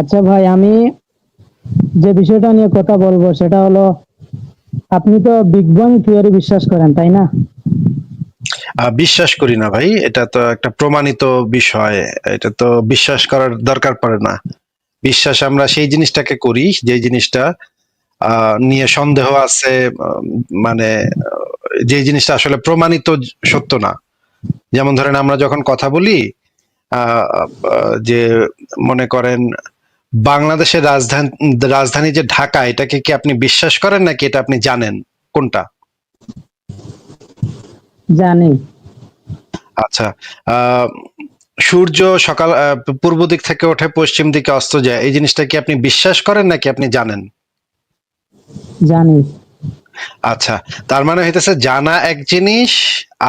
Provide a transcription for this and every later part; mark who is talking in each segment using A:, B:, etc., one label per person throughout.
A: আচ্ছা ভাই, আমি যে বিষয়টা নিয়ে কথা বলব সেটা হলো, আপনি তো বিগ ব্যাং থিওরি বিশ্বাস করেন, তাই না?
B: বিশ্বাস করি না ভাই, এটা তো একটা প্রমাণিত বিষয়, এটা তো বিশ্বাস করার দরকার পড়ে না। বিশ্বাস আমরা সেই জিনিসটাকে করি, যে জিনিসটা নিয়ে সন্দেহ আছে মানে যে জিনিসটা আসলে প্রমাণিত সত্য না। যেমন ধরেন আমরা যখন কথা বলি যে মনে করেন বাংলাদেশের রাজধানী রাজধানী যে ঢাকা এটাকে কি আপনি বিশ্বাস করেন নাকি এটা আপনি জানেন? কোনটা?
A: জানি।
B: আচ্ছা সূর্য সকাল পূর্ব দিক থেকে ওঠে পশ্চিম দিকে অস্ত যায় এই জিনিসটা কি আপনি বিশ্বাস করেন নাকি আপনি জানেন?
A: জানি।
B: আচ্ছা তার মানে হইতেছে জানা এক জিনিস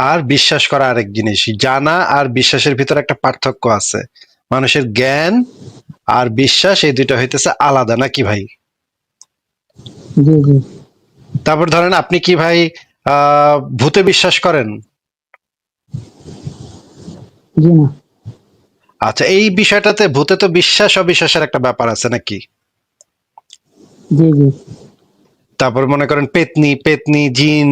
B: আর বিশ্বাস করা আরেক জিনিস। জানা আর বিশ্বাসের ভিতরে একটা পার্থক্য আছে। মানুষের জ্ঞান আর বিশ্বাস এই দুইটা হইতেছে আলাদা নাকি ভাই? তারপর ধরেন আপনি কি ভাই আহ ভূতে বিশ্বাস করেন? আচ্ছা এই বিষয়টাতে ভূতে তো বিশ্বাস অবিশ্বাসের একটা ব্যাপার আছে নাকি?
A: জি জি।
B: তারপর মনে করেন পেতনি পেতনি জিন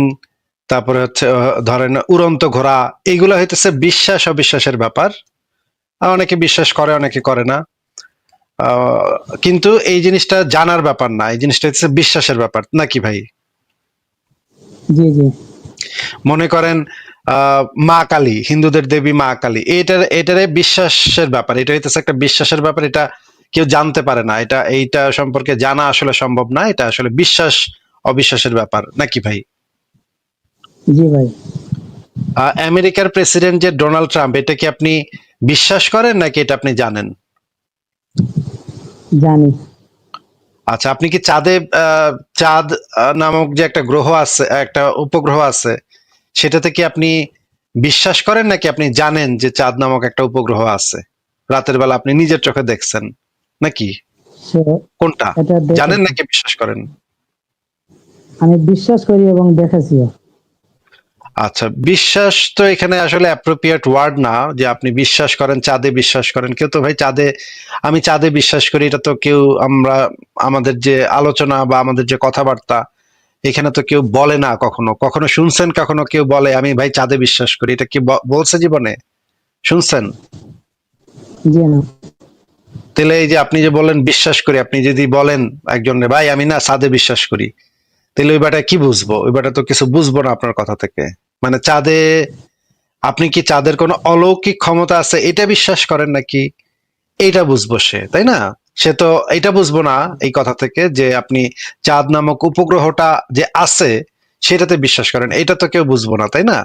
B: তারপরে হচ্ছে ধরেন উড়ন্ত ঘোড়া এইগুলো হইতেছে বিশ্বাস অবিশ্বাসের ব্যাপার। অনেকে বিশ্বাস করে অনেকে করে না। কিন্তু এই জিনিসটা জানার ব্যাপার না এই জিনিসটা হচ্ছে বিশ্বাসের ব্যাপার নাকি ভাই?
A: জি জি।
B: মনে করেন মা কালী হিন্দুদের দেবী মা কালী এটার এটারে বিশ্বাসের ব্যাপার এটা হইতেছে একটা বিশ্বাসের ব্যাপার এটা কেউ জানতে পারে না এটা এইটা সম্পর্কে জানা আসলে সম্ভব না এটা আসলে বিশ্বাস অবিশ্বাসের ব্যাপার নাকি ভাই?
A: জি ভাই।
B: আমেরিকার প্রেসিডেন্ট যে ডোনাল্ড ট্রাম্প এটা কি আপনি বিশ্বাস করেন নাকি এটা আপনি জানেন?
A: জানি।
B: আচ্ছা আপনি কি চাঁদে চাঁদ নামক যে একটা গ্রহ আছে একটা উপগ্রহ আছে সেটাতে কি আপনি বিশ্বাস করেন নাকি আপনি জানেন যে চাঁদ নামক একটা উপগ্রহ আছে? রাতের বেলা আপনি নিজের চোখে দেখছেন নাকি? কোনটা? জানেন নাকি বিশ্বাস করেন?
A: আমি বিশ্বাস করি এবং দেখেছিও।
B: আচ্ছা বিশ্বাস তো এখানে আসলে অ্যাপ্রোপ্রিয়েট ওয়ার্ড না যে আপনি বিশ্বাস করেন চাঁদে বিশ্বাস করেন। কেউ তো ভাই চাঁদে আমি চাঁদে বিশ্বাস করি এটা তো কেউ আমরা আমাদের যে আলোচনা বা আমাদের যে কথাবার্তা এখানে তো কেউ বলে না কখনো। কখনো শুনছেন কখনো কেউ বলে আমি ভাই চাঁদে বিশ্বাস করি। এটা কি বলছে জীবনে? শুনছেন? তাহলে এই যে আপনি যে বলেন বিশ্বাস করি আপনি যদি বলেন একজনে ভাই আমি না চাঁদে বিশ্বাস করি তাহলে ওই বেটা কি বুঝব? ওই বেটা তো কিছু বুঝব না আপনার কথা থেকে। মানে চাঁদে আপনি কি চাঁদের কোনো অলৌকিক ক্ষমতা আছে? এটা বিশ্বাস করেন নাকি? এইটা বুঝব সে তাই না? সে তো এটা বুঝব না এই কথা থেকে যে আপনি চাঁদ নামক উপগ্রহটা যে আছে সেটাতে বিশ্বাস করেন। এটা তো কেউ বুঝব না তাই না?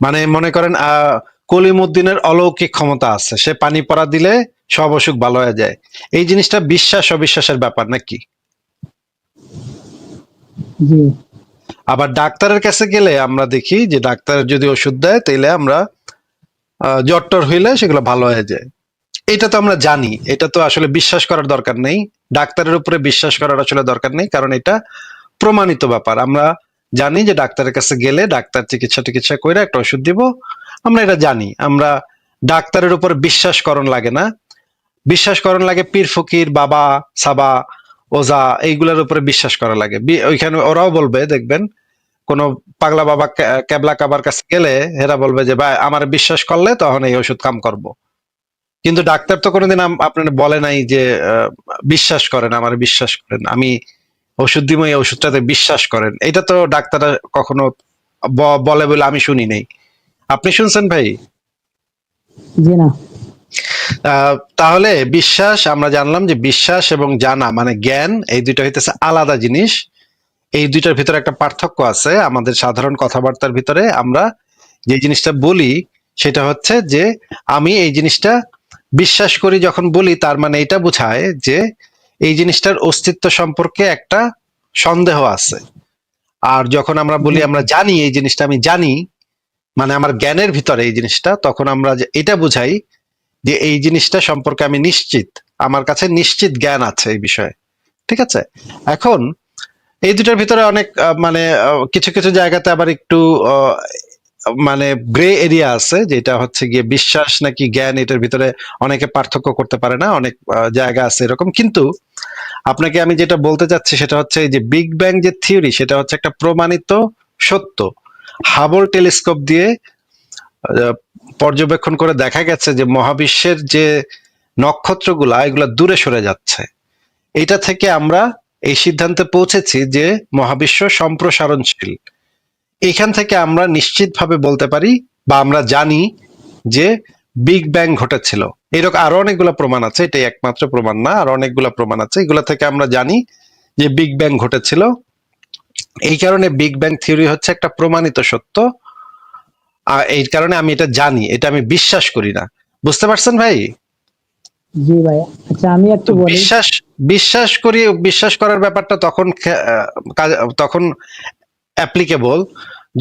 B: মানে মনে করেন আহ কলিমুদ্দিনের অলৌকিক ক্ষমতা আছে। সে পানি পড়া দিলে সব অসুখ ভালো হয়ে যায়। এই জিনিসটা বিশ্বাস অবিশ্বাসের ব্যাপার নাকি?
A: জি।
B: আবার ডাক্তারের কাছে গেলে আমরা দেখি যে ডাক্তার যদি ওষুধ দেয়, তাইলে আমরা জ্বর টর হইলে সেগুলো ভালো হয়ে যায়। এটা তো আমরা জানি। এটা তো আসলে বিশ্বাস করার দরকার নেই। ডাক্তারের উপরে বিশ্বাস করার আসলে দরকার নেই, কারণ এটা প্রমাণিত ব্যাপার। আমরা জানি যে ডাক্তারের কাছে গেলে ডাক্তার চিকিৎসা টিকিৎসা করে একটা ওষুধ দিব। আমরা এটা জানি। আমরা ডাক্তারের উপর বিশ্বাস করণ লাগে না। বিশ্বাস করণ লাগে পীর ফকির, বাবা, সাবা ওজা এইগুলোর উপরে বিশ্বাস করা লাগে। ওইখানে ওরাও বলবে, দেখবেন, কোন পাগলা বাবা কেবলা কাবার কাছে গেলে এরা বলবে যে, ভাই, আমার বিশ্বাস করলে তখন এই ওষুধ কাম করব। কিন্তু ডাক্তার তো কোনোদিন আপনার বলে নাই যে বিশ্বাস করেন, আমার বিশ্বাস করেন, আমি ওষুধ দিব, এই ওষুধটাতে বিশ্বাস করেন। এটা তো ডাক্তার কখনো বলে বলে আমি শুনি নাই। আপনি শুনছেন ভাই?
A: জি না।
B: তাহলে বিশ্বাস, আমরা জানলাম যে বিশ্বাস এবং জানা মানে জ্ঞান, এই দুইটা হইতেছে আলাদা জিনিস। এই দুইটার ভিতরে একটা পার্থক্য আছে আমাদের সাধারণ কথাবার্তার ভিতরে। আমরা যে জিনিসটা বলি, সেটা হচ্ছে যে আমি এই জিনিসটা বিশ্বাস করি যখন বলি, তার মানে এটা বোঝায় যে এই জিনিসটার অস্তিত্ব সম্পর্কে একটা সন্দেহ আছে। আর যখন আমরা বলি, আমরা জানি এই জিনিসটা, আমি জানি মানে আমার জ্ঞানের ভিতরে এই জিনিসটা, তখন আমরা এটা বুঝাই যে এই জিনিসটা সম্পর্কে আমি নিশ্চিত, আমার কাছে নিশ্চিত জ্ঞান আছে এই বিষয়ে। ঠিক আছে? এখন এই দুটার ভিতরে অনেক মানে কিছু কিছু জায়গাতে আবার একটু মানে গ্রে এরিয়া আছে, যেটা হচ্ছে গিয়ে বিশ্বাস নাকি জ্ঞান, এটার ভিতরে অনেকে পার্থক্য করতে পারে না, অনেক জায়গা আছে এরকম। কিন্তু আপনাকে আমি যেটা বলতে চাচ্ছি সেটা হচ্ছে যে বিগ ব্যাং যে থিওরি সেটা হচ্ছে একটা প্রমাণিত সত্য। হাবল টেলিস্কোপ দিয়ে পর্যবেক্ষণ করে দেখা গেছে যে মহাবিশ্বের যে নক্ষত্রগুলা, এগুলা দূরে সরে যাচ্ছে। এটা থেকে আমরা এই সিদ্ধান্তে পৌঁছেছি যে মহাবিশ্ব সম্প্রসারণশীল। এখান থেকে আমরা নিশ্চিতভাবে বলতে পারি বা আমরা জানি যে বিগ ব্যাং ঘটেছিল। এরকম আরও অনেকগুলো প্রমাণ আছে, এটাই একমাত্র প্রমাণ না, আরও অনেকগুলো প্রমাণ আছে। এগুলো থেকে আমরা জানি যে বিগ ব্যাং ঘটেছিল। এই কারণে বিগ ব্যাং থিওরি হচ্ছে একটা প্রমাণিত সত্য। এই কারণে আমি এটা জানি এটা আমি বিশ্বাস করি না। বুঝতে পারছেন ভাই?
A: জি ভাই আচ্ছা আমি একটু বলি।
B: বিশ্বাস বিশ্বাস করি বিশ্বাস করার ব্যাপারটা তখন তখন অ্যাপ্লিকেবল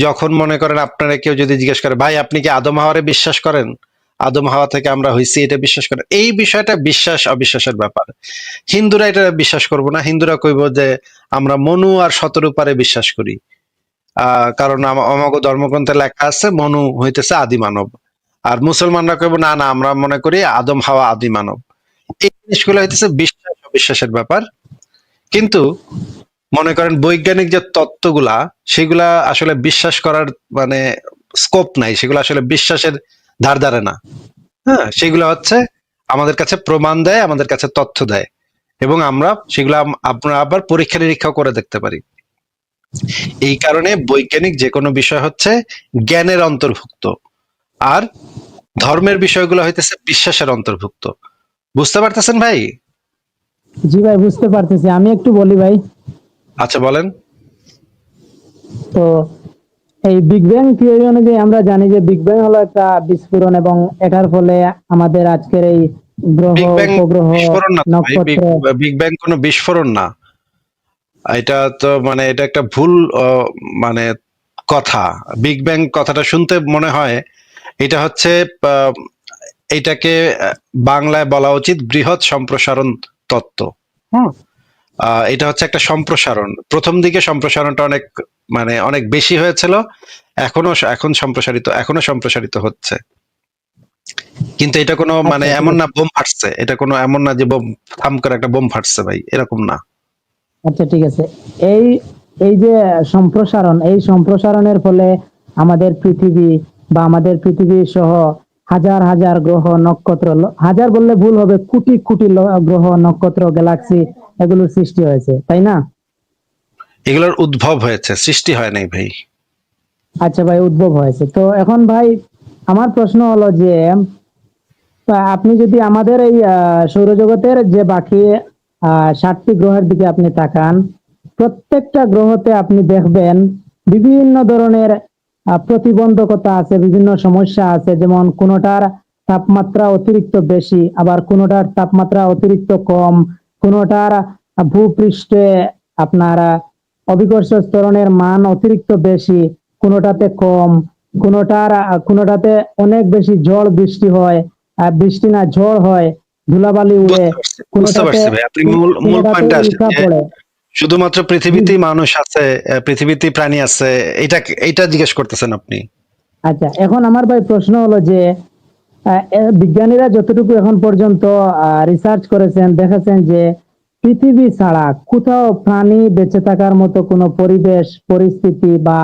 B: যখন মনে করেন আপনারা কেউ যদি জিজ্ঞেস করে ভাই আপনি কি আদম হাওয়ারে বিশ্বাস করেন? আদম হাওয়া থেকে আমরা হইছি এটা বিশ্বাস করেন? এই বিষয়টা বিশ্বাস অবিশ্বাসের ব্যাপার। হিন্দুরা এটা বিশ্বাস করব না। হিন্দুরা কইব যে আমরা মনু আর শতরূপারে বিশ্বাস করি। কারণ আম- আমাগো ধর্মগ্রন্থে লেখা আছে, মনু হইতেছে আদি মানব। আর মুসলমানরা কইব, না না, আমরা মনে করি আদম হাওয়া আদি মানব। এই জিনিসগুলো হইতেছে বিশ্বাস, অবিশ্বাসের ব্যাপার। কিন্তু মনে করেন বৈজ্ঞানিক যে তত্ত্বগুলা, সেগুলা আসলে বিশ্বাস করার মানে স্কোপ নাই, সেগুলো আসলে বিশ্বাসের ধার ধারে না। হ্যাঁ সেগুলো হচ্ছে আমাদের কাছে প্রমাণ দেয়, আমাদের কাছে তথ্য দেয়। এবং আমরা সেগুলো আবার পরীক্ষা নিরীক্ষা করে দেখতে পারি। এই কারণে বৈজ্ঞানিক যে কোনো বিষয় হচ্ছে জ্ঞানের অন্তর্ভুক্ত। আর ধর্মের বিষয়গুলো হইতেছে বিশ্বাসের অন্তর্ভুক্ত। বুঝতে পারতেছেন ভাই?
A: জি ভাই বুঝতে পারতেছি। আমি একটু বলি ভাই।
B: আচ্ছা বলেন।
A: তো এই বিগ ব্যাং থিওরি অনুযায়ী আমরা জানি যে বিগ ব্যাং হলো একটা বিস্ফোরণ এবং এটার ফলে আমাদের আজকের এই গ্রহ উপগ্রহ
B: বিগ ব্যাং কোনো বিস্ফোরণ না। এটা তো মানে এটা একটা ভুল মানে কথা। বিগ ব্যাং কথাটা শুনতে মনে হয় এটা হচ্ছে এটাকে বাংলায় বলা উচিত বৃহৎ সম্প্রসারণ তত্ত্ব। হুম। এটা হচ্ছে একটা সম্প্রসারণ। প্রথম দিকে সম্প্রসারণটা অনেক মানে অনেক বেশি হয়েছিল এখনও এখন সম্প্রসারিত এখনও সম্প্রসারিত হচ্ছে। কিন্তু এটা কোনো মানে
A: আচ্ছা,
B: এমন না বোম ফাটছে এটা কোনো এমন না যে বোম থাম করে একটা বোম ফাটছে ভাই এরকম না।
A: আচ্ছা ঠিক আছে। এই এই যে সম্প্রসারণ এই সম্প্রসারণের ফলে আমাদের পৃথিবী বা আমাদের পৃথিবী সহ হাজার হাজার গ্রহ নক্ষত্র হাজার বললে ভুল হবে কোটি কোটি গ্রহ নক্ষত্র গ্যালাক্সি এগুলোর সৃষ্টি হয়েছে তাই না?
B: এগুলোর উদ্ভব হয়েছে সৃষ্টি হয় নাই ভাই।
A: আচ্ছা ভাই উদ্ভব হয়েছে। তো এখন ভাই আমার প্রশ্ন হলো যে আপনি যদি আমাদের এই সৌরজগতের যে বাকি সাতটি গ্রহের দিকে আপনি তাকান। প্রত্যেকটা গ্রহতে আপনি দেখবেন বিভিন্ন ধরনের প্রতিবন্ধকতা আছে, বিভিন্ন সমস্যা আছে। যেমন কোনোটার তাপমাত্রা অতিরিক্ত বেশি, আবার কোনোটার তাপমাত্রা অতিরিক্ত কম, কোনোটার ভূপৃষ্ঠে আপনার অভিকর্ষ স্তরণের মান অতিরিক্ত বেশি, কোনোটাতে কম, কোনোটার, কোনোটাতে অনেক বেশি ঝড় বৃষ্টি হয়। আর বৃষ্টি না, ঝড় হয়। ধুলাবালি উড়ে
B: বুঝতে পারছি, ভাই। আপনি মূল মূল
A: কোনোটাতে
B: পয়েন্টে আসেন
A: উল্কা
B: যে
A: পড়ে।
B: শুধুমাত্র পৃথিবীতেই মানুষ আছে পৃথিবীতেই প্রাণী আছে এটা এটা জিজ্ঞেস করতেছেন আপনি?
A: আচ্ছা এখন আমার ভাই প্রশ্ন হলো যে বিজ্ঞানীরা যতটুকু এখন পর্যন্ত রিসার্চ করেছেন দেখেছেন যে পৃথিবী ছাড়া কোথাও প্রাণী বেঁচে থাকার মতো কোনো পরিবেশ পরিস্থিতি বা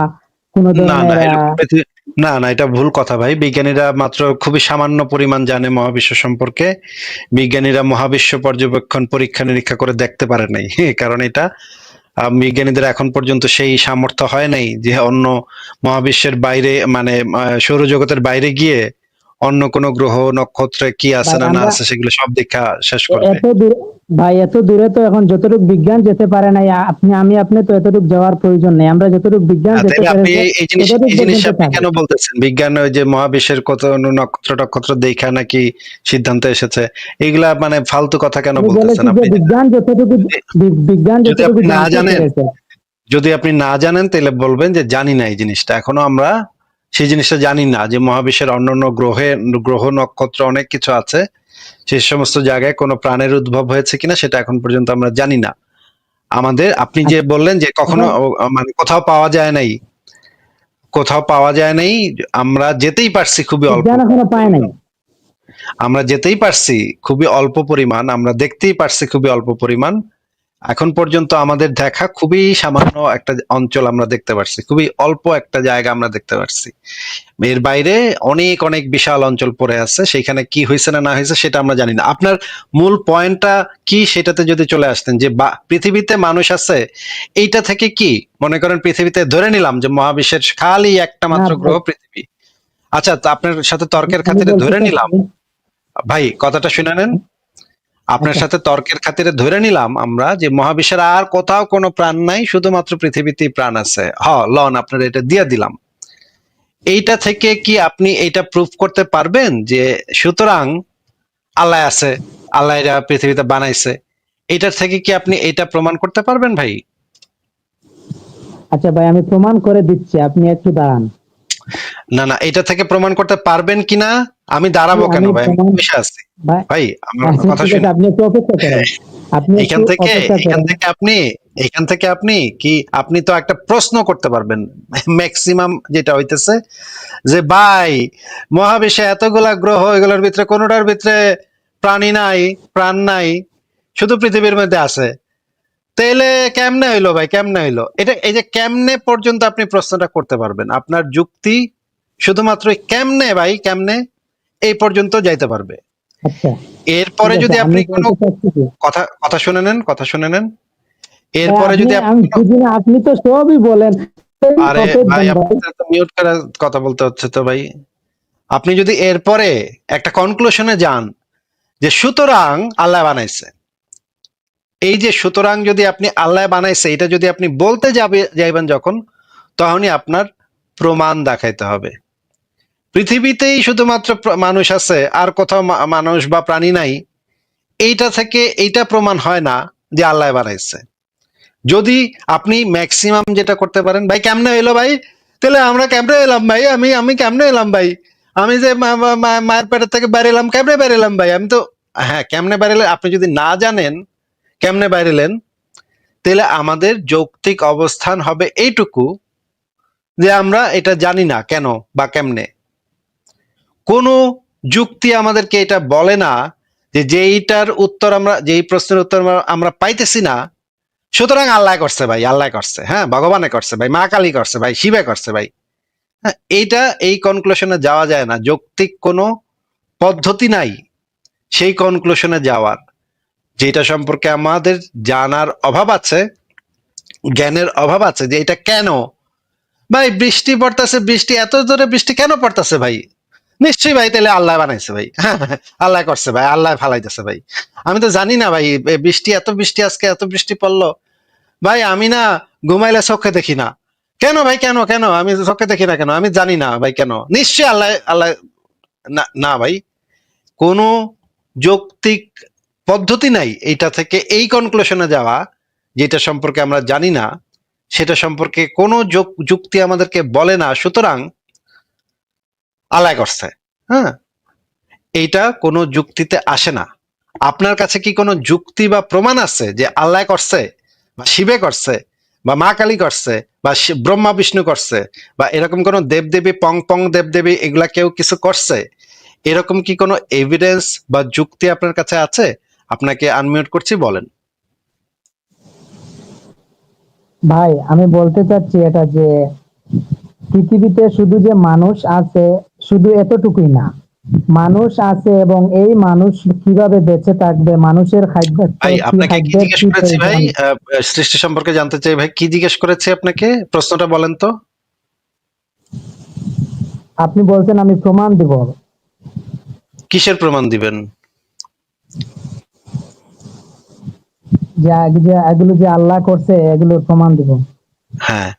A: কোনো ধরনের
B: না না, এটা ভুল কথা ভাই। বিজ্ঞানীরা মাত্র খুবই সামান্য পরিমাণ জানে মহাবিশ্ব সম্পর্কে। বিজ্ঞানীরা মহাবিশ্ব পর্যবেক্ষণ পরীক্ষা নিরীক্ষা করে দেখতে পারে নাই। কারণ এটা বিজ্ঞানীদের এখন পর্যন্ত সেই সামর্থ্য হয় নাই যে অন্য মহাবিশ্বের বাইরে মানে সৌরজগতের বাইরে গিয়ে অন্য কোন গ্রহ নক্ষত্রে কি আছে না না আছে সেগুলো সব দেখা শেষ করবে
A: এত দূরে ভাই এত দূরে তো এখন যতটুকু বিজ্ঞান যেতে পারে নাই আপনি আমি আপনি তো এতটুকু যাওয়ার প্রয়োজন নেই। আমরা যতটুকু বিজ্ঞান যেতে
B: আপনি এই- জিনিস এই জিনিস আপনি কেন বলতেছেন? বিজ্ঞান ওই যে মহাবিশ্বের কত নক্ষত্র টক্ষত্র দেখা নাকি সিদ্ধান্ত এসেছে? এগুলা মানে ফালতু কথা কেন বলতেছেন আপনি?
A: বিজ্ঞান যতটুকু বিজ্ঞান
B: যদি
A: যতটুকু
B: আপনি না জানেন, যদি আপনি না জানেন তাহলে বলবেন যে জানি না এই জিনিসটা। এখনও আমরা সেই জিনিসটা জানি না যে মহাবিশ্বের অন্যান্য গ্রহে গ্রহ নক্ষত্র অনেক কিছু আছে। সেই সমস্ত জায়গায় কোনো প্রাণের উদ্ভব হয়েছে কিনা সেটা এখন পর্যন্ত আমরা জানি না। আমাদের আপনি যে বললেন যে কখনো মানে কোথাও পাওয়া যায় নাই। কোথাও পাওয়া যায় নাই আমরা যেতেই পারছি খুবই অল্প
A: পায় নাই।
B: আমরা যেতেই পারছি খুবই অল্প পরিমাণ আমরা দেখতেই পারছি খুবই অল্প পরিমাণ। এখন পর্যন্ত আমাদের দেখা খুবই সামান্য একটা অঞ্চল আমরা দেখতে পারছি খুবই অল্প একটা জায়গা আমরা দেখতে পারছি। এর বাইরে অনেক অনেক বিশাল অঞ্চল পড়ে আছে সেখানে কি হয়েছে না না হয়েছে সেটা আমরা জানি না। আপনার মূল পয়েন্টটা কি সেটাতে যদি চলে আসতেন যে পৃথিবীতে মানুষ আছে এইটা থেকে কি? মনে করেন পৃথিবীতে ধরে নিলাম যে মহাবিশ্বের খালি একটা মাত্র গ্রহ পৃথিবী। আচ্ছা তো আপনার সাথে তর্কের খাতিরে ধরে নিলাম। ভাই কথাটা শুনে নেন। আপনার। সাথে তর্কের খাতিরে ধরে নিলাম আমরা যে মহাবিশ্বের আর কোথাও কোনো প্রাণ নাই, শুধুমাত্র পৃথিবীতেই প্রাণ আছে। হ, লন, আপনার এটা দিয়ে দিলাম। এইটা থেকে কি আপনি এটা প্রুফ করতে পারবেন যে সুতরাং আল্লাহ আছে, আল্লাহ এটা পৃথিবীতে বানাইছে? এটার থেকে কি আপনি এটা প্রমাণ করতে পারবেন ভাই?
A: আচ্ছা ভাই, আমি প্রমাণ করে দিচ্ছি, আপনি একটু দাঁড়ান।
B: না না এটা থেকে প্রমাণ করতে পারবেন কিনা আমি দাঁড়াবো কেন ভাই? বসে আছি।
A: ভাই
B: আমার
A: আচ্ছা,
B: কথা
A: ঠিক
B: শুনে
A: আছে আপনি একটু অপেক্ষা করেন। আপনি
B: এখান থেকে এখান থেকে আপনি এখান থেকে আপনি কি আপনি তো একটা প্রশ্ন করতে পারবেন। ম্যাক্সিমাম যেটা হইতেছে যে ভাই মহাবিশ্বে এতগুলা গ্রহ এগুলোর ভিতরে কোনোটার ভিতরে প্রাণী নাই প্রাণ নাই শুধু পৃথিবীর মধ্যে আছে। তাইলে কেমনে হইল ভাই কেমনে হইল? এটা এই যে কেমনে পর্যন্ত আপনি প্রশ্নটা করতে পারবেন? আপনার যুক্তি শুধুমাত্র কেমনে ভাই কেমনে? এই পর্যন্ত যাইতে পারবে।
A: আচ্ছা।
B: এরপরে যদি আপনি কোনো কথা কথা শুনে নেন কথা শুনে নেন। এরপরে যদি আপনি
A: তো সবই বলেন।
B: আরে ভাই মিউট করে কথা বলতে হচ্ছে তো ভাই। আপনি যদি এরপরে একটা কনক্লুশনে যান যে সুতরাং আল্লাহ বানাইছে। এই যে সুতরাং যদি আপনি আল্লাহ বানাইছে এটা যদি আপনি বলতে যাবে যাইবেন যখন তখনই আপনার প্রমাণ দেখাইতে হবে। পৃথিবীতেই শুধুমাত্র মানুষ আছে, আর কোথাও মানুষ বা প্রাণী নাই, এইটা থেকে এইটা প্রমাণ হয় না যে আল্লাহ বানাইছে যদি আপনি ম্যাক্সিমাম যেটা করতে পারেন, ভাই, কেমনে এলো ভাই? তাহলে আমরা কেমনে এলাম ভাই? আমি আমি কেমনে এলাম ভাই? আমি যে মায়ের পেটের থেকে বাইরে এলাম, কেমনে বাইরে এলাম ভাই? আমি তো হ্যাঁ কেমনে বাইরে এলেন? আপনি যদি না জানেন কেমনে বাইরে এলেন, তাহলে আমাদের যৌক্তিক অবস্থান হবে এইটুকু যে আমরা এটা জানি না কেন বা কেমনে। কোনো যুক্তি আমাদেরকে এটা বলে না যে যেইটার উত্তর আমরা, যেই প্রশ্নের উত্তর আমরা- পাইতেছি না। সুতরাং আল্লাহ করছে ভাই, আল্লাহ করছে হ্যাঁ ভগবানে করছে ভাই, মা কালী করছে ভাই, শিবে করছে ভাই। হ্যাঁ এইটা এই কনক্লুশনে যাওয়া যায় না। যৌক্তিক কোনো পদ্ধতি নাই সেই কনক্লুশনে যাওয়ার। যেটা সম্পর্কে আমাদের জানার অভাব আছে, জ্ঞানের অভাব আছে যে এটা কেন? ভাই, বৃষ্টি পড়তেছে, বৃষ্টি, এত জোরে বৃষ্টি কেন পড়তেছে ভাই? নিশ্চয়ই ভাই তাহলে আল্লাহ বানাইছে ভাই। আল্লাহ করছে ভাই, আল্লাহ ফালাইতেছে ভাই। আমি তো জানি না ভাই বৃষ্টি, এত বৃষ্টি আজকে, এত বৃষ্টি পড়ল। ভাই, আমি না ঘুমাইলে চোখে দেখি না। কেন ভাই, কেন কেন? আমি চোখে দেখি না কেন? আমি জানি না ভাই, কেন? নিশ্চয়ই আল্লাহ আল্লাহ, না ভাই। কোনো যৌক্তিক পদ্ধতি নাই এইটা থেকে এই কনক্লুশনে যাওয়া, যেটা সম্পর্কে আমরা জানি না। সেটা সম্পর্কে কোনো যুক্তি আমাদেরকে বলে না। সুতরাং আলায় করছে। হ্যাঁ? এইটা কোনো যুক্তিতে আসে না। আপনার কাছে কি কোনো যুক্তি বা প্রমাণ আছে যে আল্লাহ করছে বা শিবে করছে বা মা কালী করছে বা ব্রহ্মা বিষ্ণু করছে বা এরকম কোনো দেবদেবী, পং পং দেবদেবী এগুলা কেউ কিছু করছে? এরকম কি কোনো এভিডেন্স বা যুক্তি আপনার কাছে আছে? আপনাকে আনমিউট করছি, বলেন।
A: ভাই, আমি বলতে চাচ্ছি এটা যে পৃথিবীতে শুধু যে মানুষ আছে শুধু এতটুকুই না মানুষ আছে এবং এই মানুষ কীভাবে বেঁচে থাকবে মানুষের খাদ্য
B: ভাই আপনাকে কি জিজ্ঞেস করেছি ভাই? সৃষ্টি সম্পর্কে জানতে চাই ভাই কি জিজ্ঞেস করেছি আপনাকে? প্রশ্নটা বলেন তো।
A: আপনি বলছেন আমি প্রমাণ দিব।
B: কিসের প্রমাণ দিবেন?
A: যে যে এগুলো যে আল্লাহ করছে এগুলোর প্রমাণ দিব।
B: হ্যাঁ।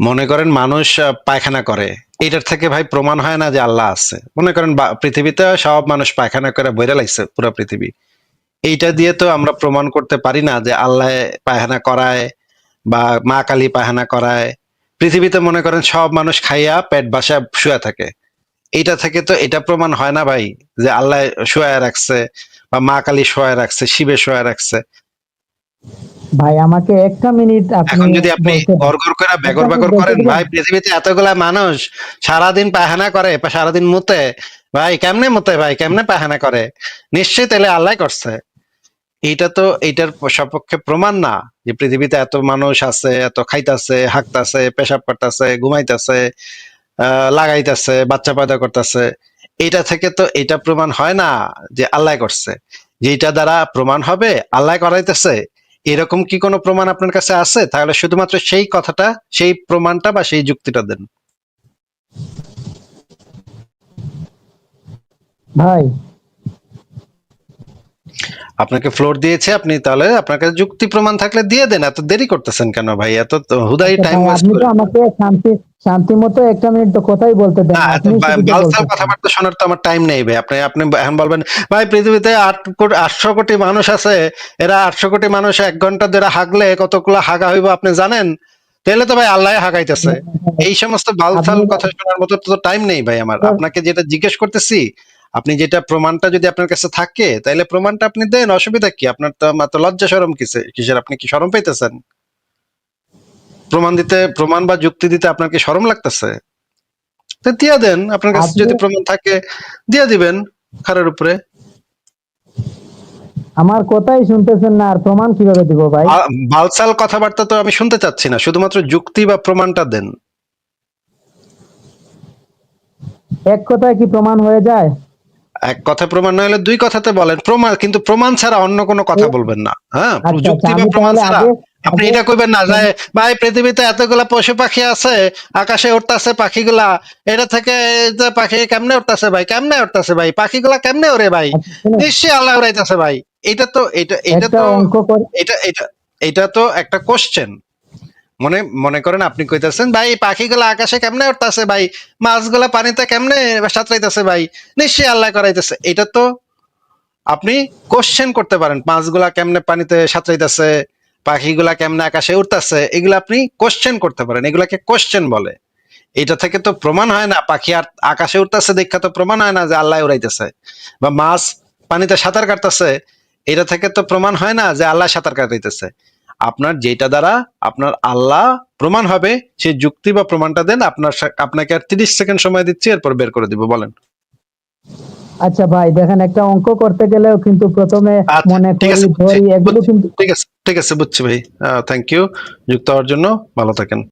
B: মনে করেন মানুষ পায়খানা করে। এটার থেকে ভাই প্রমাণ হয় না যে আল্লাহ আছে। মনে করেন পৃথিবীতে সব মানুষ পায়খানা করে বইরা লাগছে পুরো পৃথিবী। এইটা দিয়ে তো আমরা প্রমাণ করতে পারি না যে আল্লাহ পায়খানা করায় বা মা কালী পায়খানা করায়। পৃথিবীতে মনে করেন সব মানুষ খাইয়া পেট বাসা শুয়ে থাকে। এইটা থেকে তো এটা প্রমাণ হয় না ভাই যে আল্লাহ শুয়ে রাখছে বা মা কালী শোয়া রাখছে, শিবে শোয়া রাখছে।
A: ভাই আমাকে একটা মিনিট
B: এখন যদি আপনি। গড়গড় করে বেগর বেগর করেন ভাই পৃথিবীতে এতগুলা মানুষ সারাদিন পায়খানা করে সারাদিন মুতে। ভাই কেমনে মুতে ভাই? কেমনে পায়খানা করে? নিশ্চয়ই তাহলে আল্লাহ করছে। এইটা তো এইটার সপক্ষে প্রমাণ না যে পৃথিবীতে এত মানুষ আছে এত খাইতাছে হাঁকতাছে পেশাব করতেছে ঘুমাইতাছে আহ লাগাইতেছে বাচ্চা পয়দা করতেছে। এটা থেকে তো এটা প্রমাণ হয় না যে আল্লাহ করছে। যেটা দ্বারা প্রমাণ হবে আল্লাহ করাইতেছে। এরকম কি কোনো প্রমাণ আপনার কাছে আছে? তাহলে শুধুমাত্র সেই কথাটা, সেই প্রমাণটা বা সেই যুক্তিটা দেন।
A: ভাই
B: আপনাকে ফ্লোর দিয়েছে আপনি তাহলে আপনার কাছে যুক্তি প্রমাণ থাকলে দিয়ে দেন। এত দেরি করতেছেন কেন ভাই? এত হুদাই
A: আচ্ছা
B: টাইম ওয়েস্ট করে
A: আমাকে শান্তি শান্তি মতো একটা মিনিট তো কথাই বলতে দেন
B: বালসাল। কথাবার্তা শোনার তো আমার টাইম নেই ভাই। আপনি আপনি এখন বলবেন ভাই পৃথিবীতে আট কোটি আটশো কোটি মানুষ আছে। এরা আটশো কোটি মানুষ এক ঘণ্টা ধরে হাগলে কতগুলো হাগা হইব আপনি জানেন? তাহলে তো ভাই আল্লাহ হাগাইতেছে। এই সমস্ত বালসাল কথা শোনার মতো তো টাইম নেই ভাই আমার। আপনাকে যেটা জিজ্ঞেস করতেছি আপনি যেটা প্রমাণটা যদি আপনার কাছে থাকে তাহলে প্রমাণটা আপনি দেন অসুবিধা কি? আপনার তো এত লজ্জা সরম কিসে কিসের? আপনি কি শরম পাইতেছেন? প্রমাণ দিতে প্রমাণ বা যুক্তি দিতে আপনার কি শরম লাগতেছে? তো দিয়ে দেন আপনার কাছে যদি প্রমাণ থাকে দিয়ে দিবেন খারের উপরে।
A: আমার কথাই শুনতেছেন না আর প্রমাণ কীভাবে দিব ভাই?
B: বালসাল কথাবার্তা তো আমি শুনতে চাচ্ছি না শুধুমাত্র যুক্তি বা প্রমাণটা দেন।
A: এক কথায় কি প্রমাণ হয়ে যায়?
B: এক কথা প্রমাণ না হলে দুই কথাতে বলেন। প্রমাণ কিন্তু প্রমাণ ছাড়া অন্য কোনো কথা বলবেন না হ্যাঁ?
A: আচ্ছা
B: যুক্তি
A: আচ্ছা
B: বা প্রমাণ ছাড়া আপনি এটা কইবেন না যে ভাই পৃথিবীতে এতগুলা পশু পাখি আছে আকাশে উঠতাছে পাখিগুলা এটা থেকে পাখি কেমনে উঠতাছে ভাই? কেমনে উঠতাছে ভাই? পাখিগুলা কেমনে ওরে ভাই?
A: আচ্ছা,
B: নিশ্চয়ই আল্লাহ উড়াইতেছে ভাই। এটা তো এটা এটা তো এটা এটা এটা তো একটা কোশ্চেন মনে মনে করেন আপনি কইতাছেন, ভাই পাখিগুলা আকাশে কেমনে উঠতাছে ভাই? মাছগুলা পানিতে কেমনে সাঁতরাইতেছে ভাই? নিশ্চয়ই আল্লাহ করাইতেছে। এটা তো আপনি কোশ্চেন করতে পারেন, মাছগুলা কেমনে পানিতে সাঁতরাইতেছে? পাখিগুলা কেমনে আকাশে উঠতাছে এগুলো আপনি কোশ্চেন করতে পারেন, এগুলাকে কোশ্চেন বলে। এটা থেকে তো প্রমাণ হয় না, পাখি আর আকাশে উঠতেছে দেখা তো প্রমাণ হয় না যে আল্লাহ উড়াইতেছে। বা মাছ পানিতে সাঁতার কাটতেছে, এটা থেকে তো প্রমাণ হয় না যে আল্লাহ সাঁতার কাটাইতেছে। আপনার যেটা দ্বারা আপনার আল্লাহ প্রমাণ হবে সেই যুক্তি বা প্রমাণটা দেন আপনার আপনাকে আর তিরিশ সেকেন্ড সময় দিচ্ছি এরপর বের করে দিব বলেন।
A: আচ্ছা ভাই দেখেন একটা অঙ্ক করতে গেলেও কিন্তু প্রথমে
B: আচ্ছা,
A: মনে করি ধরি এগুলো কিন্তু
B: ঠিক আছে ঠিক আছে বুঝছি ভাই। থ্যাংক ইউ যুক্ত হওয়ার জন্য ভালো থাকেন।